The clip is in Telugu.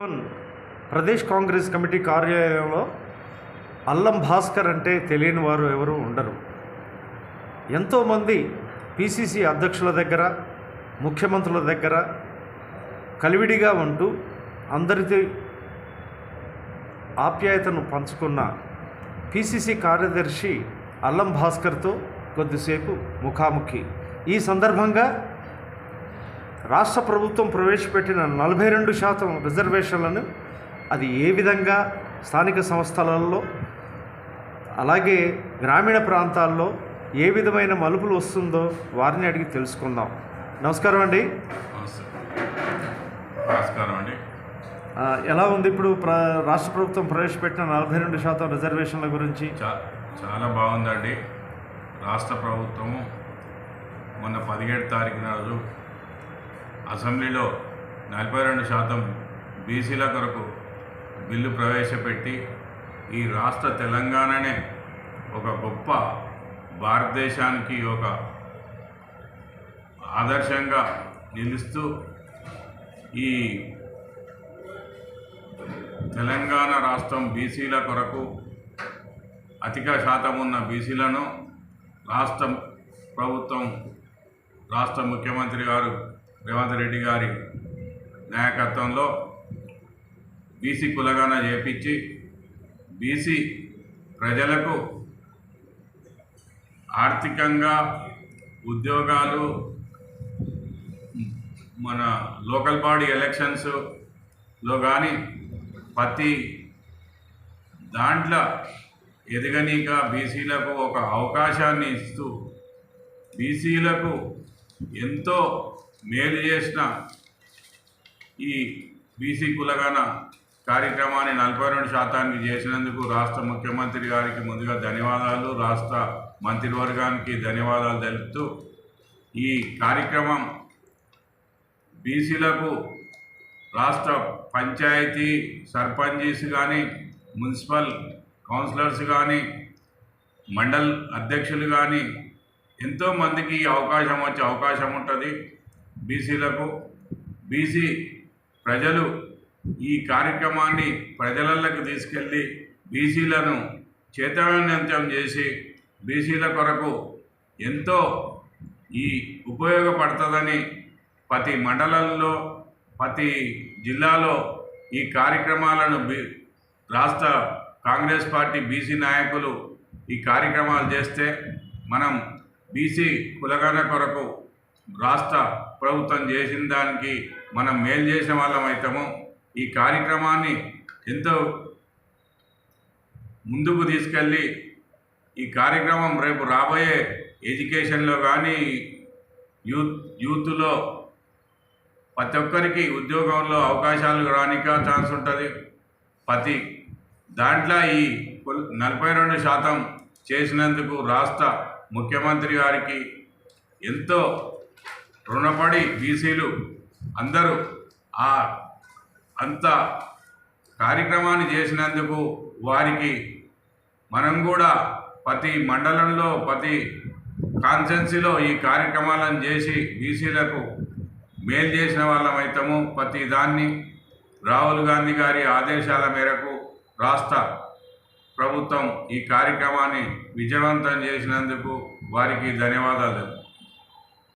ప్రదేశ్ కాంగ్రెస్ కమిటీ కార్యాలయంలో అల్లం భాస్కర్ అంటే తెలియని వారు ఎవరు ఉండరు. ఎంతోమంది పిసిసి అధ్యక్షుల దగ్గర ముఖ్యమంత్రుల దగ్గర కలివిడిగా ఉంటూ అందరితో ఆప్యాయతను పంచుకున్న పిసిసి కార్యదర్శి అల్లం భాస్కర్తో కొద్దిసేపు ముఖాముఖి. ఈ సందర్భంగా రాష్ట్ర ప్రభుత్వం ప్రవేశపెట్టిన నలభై రెండు శాతం రిజర్వేషన్లను అది ఏ విధంగా స్థానిక సంస్థలలో అలాగే గ్రామీణ ప్రాంతాల్లో ఏ విధమైన మలుపులు వస్తుందో వారిని అడిగి తెలుసుకుందాం. నమస్కారం అండి. నమస్కారం అండి. ఎలా ఉంది ఇప్పుడు ప్ర రాష్ట్ర ప్రభుత్వం ప్రవేశపెట్టిన నలభై రెండు శాతం రిజర్వేషన్ల గురించి? చాలా బాగుందండి. రాష్ట్ర ప్రభుత్వము మొన్న పదిహేడు తారీఖు రోజు అసెంబ్లీలో నలభై రెండు శాతం బీసీల కొరకు బిల్లు ప్రవేశపెట్టి ఈ రాష్ట్ర తెలంగాణనే ఒక గొప్ప భారతదేశానికి ఒక ఆదర్శంగా నిలుస్తూ ఈ తెలంగాణ రాష్ట్రం బీసీల కొరకు అధిక శాతం ఉన్న బీసీలను రాష్ట్ర ప్రభుత్వం రాష్ట్ర ముఖ్యమంత్రి గారు రేవంత్ రెడ్డి గారి నాయకత్వంలో బీసీ కులగాన చేపించి బీసీ ప్రజలకు ఆర్థికంగా ఉద్యోగాలు మన లోకల్ బాడీ ఎలక్షన్స్లో కానీ ప్రతి దాంట్లో ఎదగనీక బీసీలకు ఒక అవకాశాన్ని ఇస్తూ బీసీలకు ఎంతో మేలు చేసిన ఈ బీసీ కులగన కార్యక్రమాన్ని నలభై రెండు శాతానికి చేసినందుకు రాష్ట్ర ముఖ్యమంత్రి గారికి ముందుగా ధన్యవాదాలు రాష్ట్ర మంత్రివర్గానికి ధన్యవాదాలు తెలుపుతూ ఈ కార్యక్రమం బీసీలకు రాష్ట్ర పంచాయతీ సర్పంచీస్ కానీ మున్సిపల్ కౌన్సిలర్స్ కానీ మండల్ అధ్యక్షులు కానీ ఎంతోమందికి ఈ అవకాశం వచ్చే అవకాశం ఉంటుంది. బీసీలకు బీసీ ప్రజలు ఈ కార్యక్రమాన్ని ప్రజలలోకి తీసుకెళ్ళి బీసీలను చైతన్యవంతం చేసి బీసీల కొరకు ఎంతో ఈ ఉపయోగపడుతుందని ప్రతి మండలంలో ప్రతి జిల్లాలో ఈ కార్యక్రమాలను రాష్ట్ర కాంగ్రెస్ పార్టీ బీసీ నాయకులు ఈ కార్యక్రమాలు చేస్తే మనం బీసీ కులగాన కొరకు రాష్ట్ర ప్రభుత్వం చేసిన దానికి మనం మేలు చేసిన వాళ్ళం అవుతాము ఈ కార్యక్రమాన్ని ఎంతో ముందుకు తీసుకెళ్ళి ఈ కార్యక్రమం రేపు రాబోయే ఎడ్యుకేషన్లో కానీ యూత్ యూత్లో ప్రతి ఒక్కరికి ఉద్యోగంలో అవకాశాలు రానిక ఛాన్స్ ఉంటుంది. ప్రతి దాంట్లో ఈ నలభై రెండు శాతం చేసినందుకు రాష్ట్ర ముఖ్యమంత్రి గారికి ఎంతో రుణపడి బీసీలు అందరూ ఆ అంత కార్యక్రమాన్ని చేసినందుకు వారికి మనం కూడా ప్రతి మండలంలో ప్రతి కాన్సెన్సీలో ఈ కార్యక్రమాలను చేసి బీసీలకు మేలు చేసిన వాళ్ళం ప్రతి దాన్ని రాహుల్ గాంధీ గారి ఆదేశాల మేరకు రాష్ట్ర ప్రభుత్వం ఈ కార్యక్రమాన్ని విజయవంతం చేసినందుకు వారికి ధన్యవాదాలు.